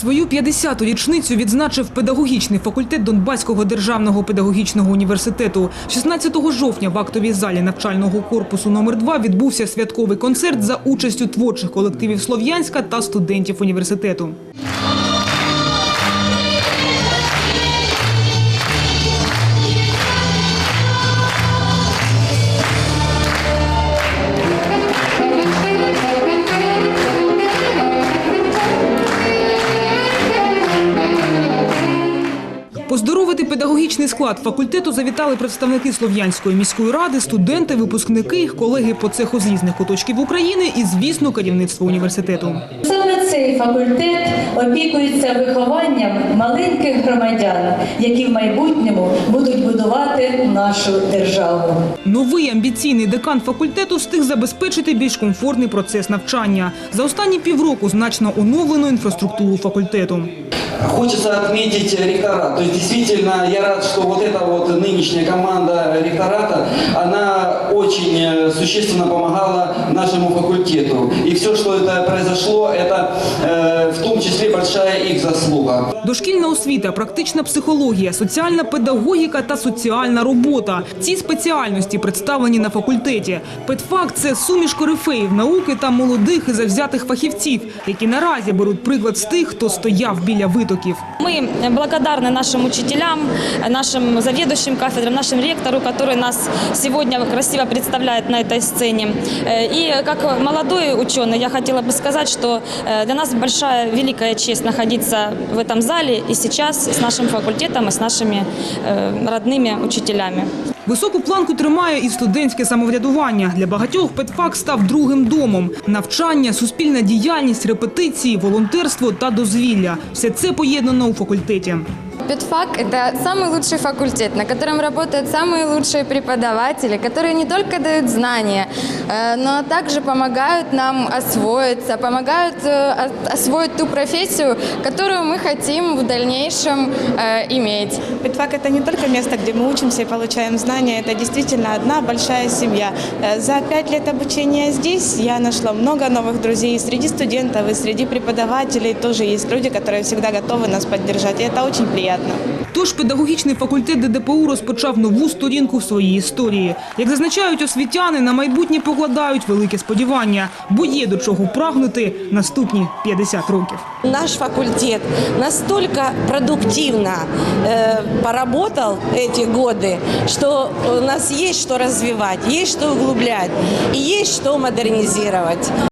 Свою 50-ту річницю відзначив педагогічний факультет Донбаського державного педагогічного університету. 16 жовтня в актовій залі навчального корпусу номер 2 відбувся святковий концерт за участю творчих колективів Слов'янська та студентів університету. Поздоровити педагогічний склад факультету завітали представники Слов'янської міської ради, студенти, випускники, колеги по цеху з різних куточків України і, звісно, керівництво університету. Саме цей факультет опікується вихованням маленьких громадян, які в майбутньому будуть будувати нашу державу. Новий амбіційний декан факультету встиг забезпечити більш комфортний процес навчання. За останні півроку значно оновлено інфраструктуру факультету. Хочется отметить ректорат. То есть действительно я рад, что вот эта вот нынешняя команда ректората, она очень э, существенно помогала нашему факультету. И все, что это произошло, это э, в том числе большая их заслуга. Дошкільна освіта, практична психологія, соціальна педагогіка та соціальна робота. Ці спеціальності представлені на факультеті. Педфак – це суміш корифеїв науки та молодих і завзятих фахівців, які наразі беруть приклад з тих, хто стояв біля витоків. Мы благодарны нашим учителям, нашим заведующим кафедрам, нашим ректору, который нас сегодня красиво представляет на этой сцене. Э, И как молодой ученый я хотела бы сказать, что э, для нас большая, великая честь находиться в этом зале и сейчас с нашим факультетом и с нашими э, родными учителями. Високу планку тримає і студентське самоврядування. Для багатьох педфак став другим домом. Навчання, суспільна діяльність, репетиції, волонтерство та дозвілля – все це поєднано у факультеті. Педфак – это самый лучший факультет, на котором работают самые лучшие преподаватели, которые не только дают знания, э, но также помогают нам освоиться, помогают э, освоить ту профессию, которую мы хотим в дальнейшем э, иметь. Педфак – это не только место, где мы учимся и получаем знания, это действительно одна большая семья. За пять лет обучения здесь я нашла много новых друзей среди студентов, и среди преподавателей тоже есть люди, которые всегда готовы нас поддержать, и это очень приятно. Тож педагогічний факультет ДДПУ розпочав нову сторінку в своїй історії. Як зазначають освітяни, на майбутнє покладають велике сподівання, бо є до чого прагнути наступні 50 років. Наш факультет настолько продуктивно э, поработал эти годы, что у нас есть что развивать, есть что углублять и есть что модернизировать.